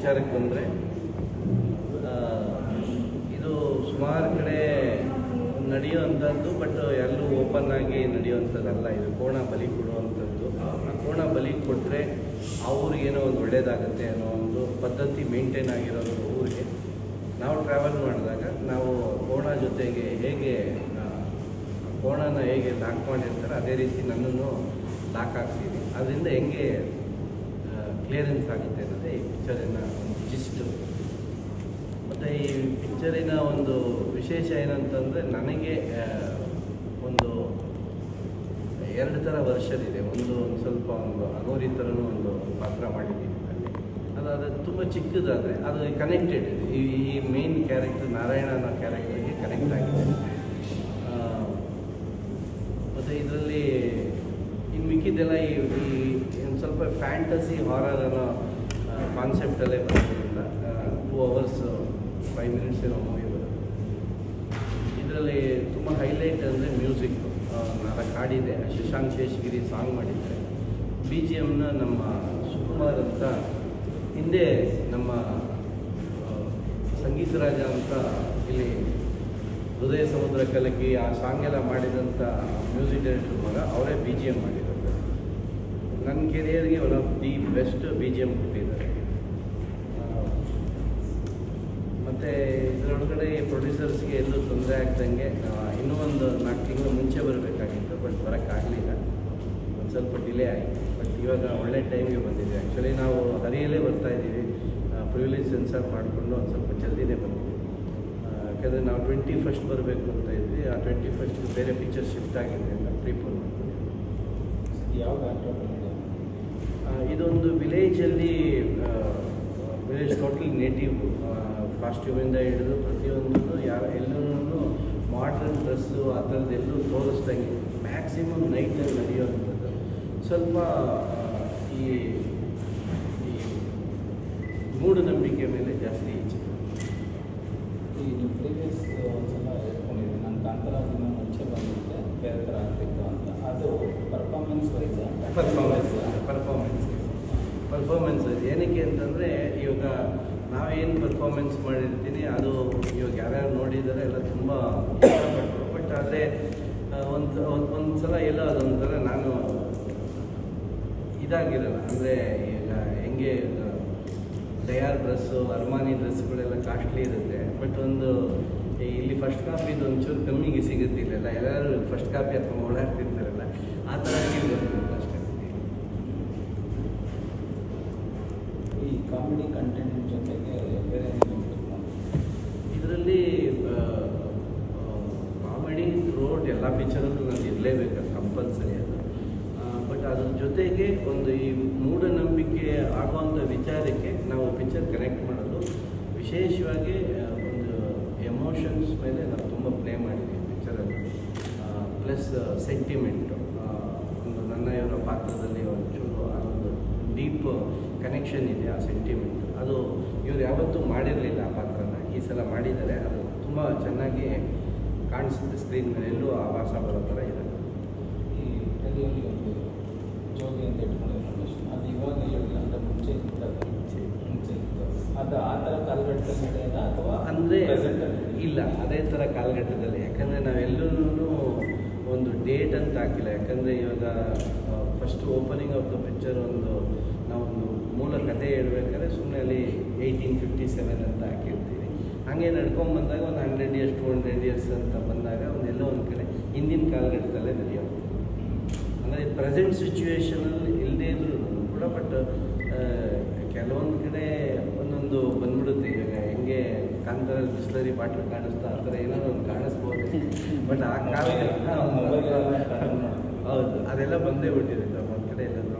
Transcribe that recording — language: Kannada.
ವಿಚಾರಕ್ಕೆ ಬಂದರೆ ಇದು ಸುಮಾರು ಕಡೆ ನಡೆಯುವಂಥದ್ದು ಬಟ್ ಎಲ್ಲೂ ಓಪನ್ ಆಗಿ ನಡೆಯುವಂಥದ್ದಲ್ಲ ಇದು ಕೋಣ ಬಲಿ ಕೊಡುವಂಥದ್ದು ಆ ಕೋಣ ಬಲಿ ಕೊಟ್ಟರೆ ಅವ್ರಿಗೇನೋ ಒಂದು ಒಳ್ಳೇದಾಗುತ್ತೆ ಅನ್ನೋ ಒಂದು ಪದ್ಧತಿ ಮೇಂಟೈನ್ ಆಗಿರೋದು ಊರಿಗೆ. ನಾವು ಟ್ರಾವೆಲ್ ಮಾಡಿದಾಗ, ನಾವು ಕೋಣ ಜೊತೆಗೆ ಹೇಗೆ ಕೋಣನ ಹೇಗೆ ಲಾಕ್ ಮಾಡಿರ್ತಾರೆ, ಅದೇ ರೀತಿ ನನ್ನನ್ನು ಲಾಕ್ ಹಾಕ್ತೀನಿ ಅದರಿಂದ ಹೆಂಗೆ ಕ್ಲಿಯರೆನ್ಸ್ ಆಗುತ್ತೆ ಅನ್ನೋದೇ ಈ ಪಿಕ್ಚರಿನ ಒಂದು ಜಿಸ್ಟು ಮತ್ತು ಈ ಪಿಕ್ಚರಿನ ಒಂದು ವಿಶೇಷ ಏನಂತಂದರೆ ನನಗೆ ಒಂದು ಎರಡು ಥರ ವರ್ಷನ್ ಇದೆ. ಒಂದು ಒಂದು ಸ್ವಲ್ಪ ಒಂದು ಅಗೋರಿ ಥರನೂ ಒಂದು ಪಾತ್ರ ಮಾಡಿದ್ದೀನಿ ಅಲ್ಲಿ. ಅದು ಅದು ತುಂಬ ಚಿಕ್ಕದಾದರೆ ಅದು ಕನೆಕ್ಟೆಡ್ ಈ ಈ ಮೇನ್ ಕ್ಯಾರೆಕ್ಟರ್ ನಾರಾಯಣ ಅನ್ನೋ ಕ್ಯಾರೆಕ್ಟರ್ಗೆ ಕನೆಕ್ಟ್ ಆಗಿದೆ ಮತ್ತು ಇದರಲ್ಲಿ ಇನ್ನು ಮಿಕ್ಕಿದ್ದೆಲ್ಲ ಈ ಫ್ಯಾಂಟಸಿ ಹಾರರ್ ಅನ್ನೋ ಕಾನ್ಸೆಪ್ಟಲ್ಲೇ ಬರೋದ್ರಿಂದ ಟೂ ಅವರ್ಸ್ ಫೈವ್ ಮಿನಿಟ್ಸ್ ಇರೋ ಮೂವಿ ಬರುತ್ತೆ. ಇದರಲ್ಲಿ ತುಂಬ ಹೈಲೈಟ್ ಅಂದರೆ ಮ್ಯೂಸಿಕ್ ನಾನು ಹಾಡಿದೆ ಶಶಾಂಕ್ ಶೇಷಗಿರಿ ಸಾಂಗ್ ಮಾಡಿದ್ದೆ. ಬಿ ಜಿ ಎಮ್ನ ನಮ್ಮ ಸುಕುಮಾರ್ ಅಂತ, ಹಿಂದೆ ನಮ್ಮ ಸಂಗೀತ ರಾಜ ಅಂತ ಇಲ್ಲಿ ಹೃದಯ ಸಮುದ್ರ ಕಲಕಿ ಆ ಸಾಂಗ್ ಎಲ್ಲ ಮಾಡಿದಂಥ ಮ್ಯೂಸಿಕ್ ಡೈರೆಕ್ಟರ್ ಮಗ, ಅವರೇ ಬಿ ಜಿ ಎಂ ಮಾಡಿರೋದು ನನ್ನ ಕೆರಿಯರ್ಗೆ one of the best B G M ಕೊಟ್ಟಿದ್ದಾರೆ. ಮತ್ತು ಇದರೊಳಗಡೆ ಪ್ರೊಡ್ಯೂಸರ್ಸ್ಗೆ ಎಲ್ಲೂ ತೊಂದರೆ ಆಗ್ದಂಗೆ ಇನ್ನೂ ಒಂದು ನಾಲ್ಕು ತಿಂಗಳು ಮುಂಚೆ ಬರಬೇಕಾಗಿತ್ತು, ಬಟ್ ಬರೋಕ್ಕಾಗಲಿಲ್ಲ. ಒಂದು ಸ್ವಲ್ಪ ಡಿಲೇ ಆಯಿತು. ಬಟ್ ಇವಾಗ ಒಳ್ಳೆ ಟೈಮ್ಗೆ ಬಂದಿದೆ. ಆ್ಯಕ್ಚುಲಿ ನಾವು ಹರಿಯಲ್ಲೇ ಬರ್ತಾ ಇದ್ದೀವಿ. ಪ್ರಿವಿಲೇಜ್ ಸೆನ್ಸರ್ ಮಾಡಿಕೊಂಡು ಒಂದು ಸ್ವಲ್ಪ ಜಲ್ದಿನೇ ಬಂದಿದ್ದೀವಿ ಯಾಕಂದರೆ ನಾವು ಟ್ವೆಂಟಿ ಫಸ್ಟ್ ಬರಬೇಕು ಅಂತ ಇದ್ವಿ. ಆ ಟ್ವೆಂಟಿ ಫಸ್ಟ್ ಬೇರೆ ಪಿಕ್ಚರ್ ಶಿಫ್ಟ್ ಆಗಿದೆ ಅಂತ ಪ್ರೀಪೋನ್ ಯಾವ ಇದೊಂದು ವಿಲೇಜಲ್ಲಿ ವಿಲೇಜ್ ಟೋಟಲ್ ನೇಟಿವ್ ಕಾಸ್ಟ್ಯೂಮಿಂದ ಹಿಡಿದು ಪ್ರತಿಯೊಂದನ್ನು ಯಾರು ಎಲ್ಲರೂ ಮಾಡ್ರನ್ ಡ್ರೆಸ್ಸು ಆ ಥರದ್ದು ಎಲ್ಲೂ ತೋರಿಸ್ದಂಗೆ ಮ್ಯಾಕ್ಸಿಮಮ್ ನೈಟಲ್ಲಿ ನಡೆಯುವಂಥದ್ದು. ಸ್ವಲ್ಪ ಈ ಈ ಮೂಢನಂಬಿಕೆ ಮೇಲೆ ಜಾಸ್ತಿ ಇಚ್ಛೆ ಈ ನೀವು ಪ್ರೀವಿಯಸ್ ಒಂದ್ಸಲ ಹೇಳ್ಕೊಂಡಿದ್ದೆ ನನ್ನ ಕಾಂತಾರ ದಿನ ಮುಂಚೆ ಬಂದಿದ್ದೆ ಬೇರೆ ಥರ ಆಗ್ತಿತ್ತು ಅಂತ. ಅದು ಪರ್ಫಾರ್ಮೆನ್ಸ್ ವೈಸ್ ಪರ್ಫಾರ್ಮೆನ್ಸ್ ಪರ್ಫಾರ್ಮೆನ್ಸ್ ಏನಕ್ಕೆ ಅಂತಂದರೆ, ಇವಾಗ ನಾವೇನು ಪರ್ಫಾರ್ಮೆನ್ಸ್ ಮಾಡಿರ್ತೀನಿ, ಅದು ಇವಾಗ ಯಾರ್ಯಾರು ನೋಡಿದ್ದಾರೆ ಎಲ್ಲ ತುಂಬ ಇಷ್ಟಪಟ್ಟರು ಬಟ್ ಆದರೆ ಒಂದು ಒಂದು ಸಲ ಎಲ್ಲ ಅದೊಂಥರ ನಾನು ಇದಾಗಿರಲ್ಲ. ಅಂದರೆ ಈಗ ಹೆಂಗೆ ಡಯಾರ್ ಡ್ರೆಸ್ಸು ಅರ್ಮಾನಿ ಡ್ರೆಸ್ಗಳೆಲ್ಲ ಕಾಸ್ಟ್ಲಿ ಇರುತ್ತೆ. ಬಟ್ ಒಂದು ಇಲ್ಲಿ ಫಸ್ಟ್ ಕಾಪಿದು ಒಂಚೂರು ಕಮ್ಮಿಗೆ ಸಿಗುತ್ತಿಲ್ಲ ಎಲ್ಲರೂ ಫಸ್ಟ್ ಕಾಪಿ ಅಥವಾ ಓಡಾಡ್ತಿರ್ತಾರಲ್ಲ, ಆ ಥರ ಆಗಿರ್ಬೇಕು ಅಷ್ಟೇ ಈ ಕಾಮಿಡಿ ಕಂಟೆಂಟ್ ಜೊತೆಗೆ ಬೇರೆ ಇದರಲ್ಲಿ ಕಾಮಿಡಿ ರೋಡ್ ಎಲ್ಲ ಪಿಕ್ಚರಲ್ಲೂ ನಾನು ಇರಲೇಬೇಕು ಕಂಪಲ್ಸರಿ ಅದು. ಬಟ್ ಅದ್ರ ಜೊತೆಗೆ ಒಂದು ಈ ಮೂಢನಂಬಿಕೆ ಆಗುವಂಥ ವಿಚಾರಕ್ಕೆ ನಾವು ಪಿಕ್ಚರ್ ಕನೆಕ್ಟ್ ಮಾಡೋದು, ವಿಶೇಷವಾಗಿ ಒಂದು ಎಮೋಷನ್ಸ್ ಮೇಲೆ ನಾವು ತುಂಬ ಪ್ಲೇ ಮಾಡಿದ್ದೀವಿ ಪಿಕ್ಚರಲ್ಲಿ ಪ್ಲಸ್ ಸೆಂಟಿಮೆಂಟು ಒಂದು ನನ್ನ ಇವರ ಪಾತ್ರದಲ್ಲಿ ಒಂದು ಡೀಪ್ ಕನೆಕ್ಷನ್ ಇದೆ ಆ ಸೆಂಟಿಮೆಂಟ್ ಅದು ಇವ್ರು ಯಾವತ್ತೂ ಮಾಡಿರಲಿಲ್ಲ ಆ ಪಾತ್ರನ. ಈ ಸಲ ಮಾಡಿದರೆ ಅದು ತುಂಬ ಚೆನ್ನಾಗಿ ಕಾಣಿಸುತ್ತೆ ಸ್ಕ್ರೀನ್ ಮೇಲೆಲ್ಲೂ ಆ ವಾಸ ಬರೋ ಥರ ಇದೆ ಈ ಒಂದು ಜೋಗಿ ಅಂತ ಇಟ್ಕೊಂಡಿದ್ರು ಅದು ಇವಾಗ ಹೇಳಿಲ್ಲ ಮುಂಚೆ ಮುಂಚೆ ಇತ್ತು. ಅದು ಆ ಥರ ಕಾಲಘಟ್ಟದಲ್ಲಿ ಅಥವಾ ಅಂದರೆ ಇಲ್ಲ ಅದೇ ಥರ ಕಾಲಘಟ್ಟದಲ್ಲಿ ಯಾಕಂದರೆ ನಾವೆಲ್ಲರೂ ಒಂದು ಡೇಟ್ ಅಂತ ಹಾಕಿಲ್ಲ. ಯಾಕಂದರೆ ಇವಾಗ first opening of the picture ಒಂದು ನಾವೊಂದು ಮೂಲ ಕಥೆ ಹೇಳ್ಬೇಕಾದ್ರೆ ಸುಮ್ಮನೆ ಅಲ್ಲಿ ಏಯ್ಟೀನ್ ಫಿಫ್ಟಿ ಸೆವೆನ್ ಅಂತ ಹಾಕಿರ್ತೀವಿ. ಹಾಗೆ ನಡ್ಕೊಂಡು ಬಂದಾಗ ಒಂದು hundred years to hundred years ಅಂತ ಬಂದಾಗ ಒಂದೆಲ್ಲ ಒಂದು ಕಡೆ ಹಿಂದಿನ ಕಾಲಘಟ್ಟದಲ್ಲೇ ನಡೆಯೋದು ಅಂದರೆ ಪ್ರೆಸೆಂಟ್ ಸಿಚುವೇಶನಲ್ಲಿ ಇಲ್ಲದೇ ಇದ್ರೂ ಕೂಡ ಬಟ್ ಕೆಲವೊಂದು ಕಡೆ ಒಂದೊಂದು ಬಂದ್ಬಿಡುತ್ತೆ. ಇವಾಗ ಹೆಂಗೆ ಕಾಂತರಲ್ಲಿ ಬಿಸ್ಲರಿ ಬಾಟ್ಲು ಕಾಣಿಸ್ತಾ ಆ ಥರ ಏನಾದ್ರು ಒಂದು ಕಾಣಿಸ್ಬೋದು. ಬಟ್ ಆ ಕಾಲ ಅದೆಲ್ಲ ಬಂದೇ ಬಿಟ್ಟಿರುತ್ತೆ ನಮ್ಮ ಕಡೆ ಎಲ್ಲ